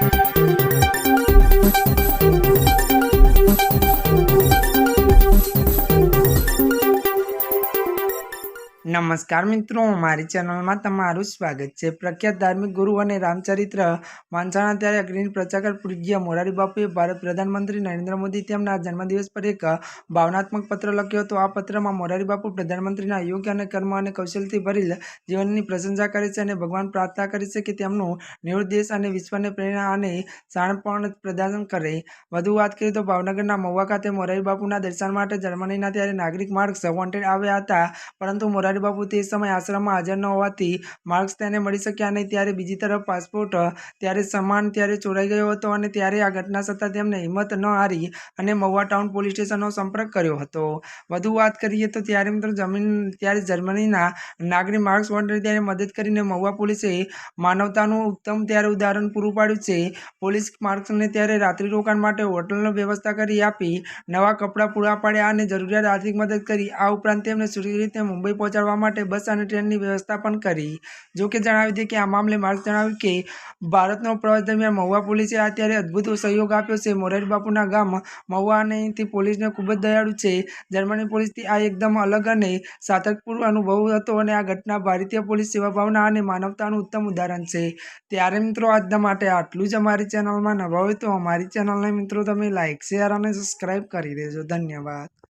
Thank you. નમસ્કાર મિત્રો, મારી ચેનલમાં તમારું સ્વાગત છે. પ્રખ્યાત ધાર્મિક ગુરુ અને રામચરિત્ર વાંચાણા ત્યારે અગ્રણી પ્રચારક પૂજ્ય મોરારી બાપુએ ભારત પ્રધાનમંત્રી નરેન્દ્ર મોદી તેમના જન્મદિવસ પર એક ભાવનાત્મક પત્ર લખ્યો હતો. આ પત્રમાં મોરારી બાપુ પ્રધાનમંત્રીના યોગ્ય અને કર્મ અને કૌશલથી ભરેલ જીવનની પ્રશંસા કરે છે અને ભગવાન પ્રાર્થના કરે છે કે તેમનું નિવૃત્ત અને વિશ્વને પ્રેરણા અને શાણપણ પ્રદાન કરે. વધુ વાત કરીએ તો ભાવનગરના મહુવા ખાતે મોરારી બાપુના દર્શન માટે જર્મનીના ત્યારે નાગરિક માર્ગ વોન્ટેડ આવ્યા હતા. પરંતુ મોરારી બાપુ તે સમયે આશ્રમમાં હાજર ન હોવાથી માર્ક્સ તેને મળી શક્યા નહીં. ત્યારે બીજી તરફ પાસપોર્ટ, ત્યારે સમાન, ત્યારે ચોરાઈ ગયો હતો અને ત્યારે આ ઘટના છતાં તેમને હિંમત ન હારી અને મહુવા ટાઉન પોલીસ સ્ટેશનનો સંપર્ક કર્યો હતો. વધુ વાત કરીએ તો ત્યારે મિત્રો જમીન, ત્યારે જર્મનીના નાગરિક માર્ક્સ વોન્ડરે ત્યારે મદદ કરીને મહુવા પોલીસે માનવતાનું ઉત્તમ ત્યારે ઉદાહરણ પૂરું પાડ્યું છે. પોલીસ માર્ક્સને ત્યારે રાત્રિ રોકાણ માટે હોટલનો વ્યવસ્થા કરી આપી, નવા કપડાં પૂરા પાડ્યા અને જરૂરિયાત આર્થિક મદદ કરી. આ ઉપરાંત તેમને સુરક્ષિત રીતે મુંબઈ પહોંચાડવા માટે બસ અને ટ્રેનની વ્યવસ્થા પણ કરી. જો કે જણાવી દઈએ કે આ મામલે માર્ગ જણાવ્યું કે ભારતનો પ્રવાસ દરમિયાન મહુવા પોલીસે અત્યારે ત્યારે અદ્ભુત સહયોગ આપ્યો છે. મોરારી ગામ મહુવા અને તે પોલીસને ખૂબ જ દયાળુ છે. જર્મની પોલીસથી આ એકદમ અલગ અને સાતકપૂર્વ અનુભવ હતો અને આ ઘટના ભારતીય પોલીસ સેવા ભાવના અને માનવતાનું ઉત્તમ ઉદાહરણ છે. ત્યારે મિત્રો આજના માટે આટલું જ અમારી ચેનલમાં નવા હોય તો અમારી ચેનલને મિત્રો તમે લાઇક શેર અને સબસ્ક્રાઈબ કરી દેજો. ધન્યવાદ.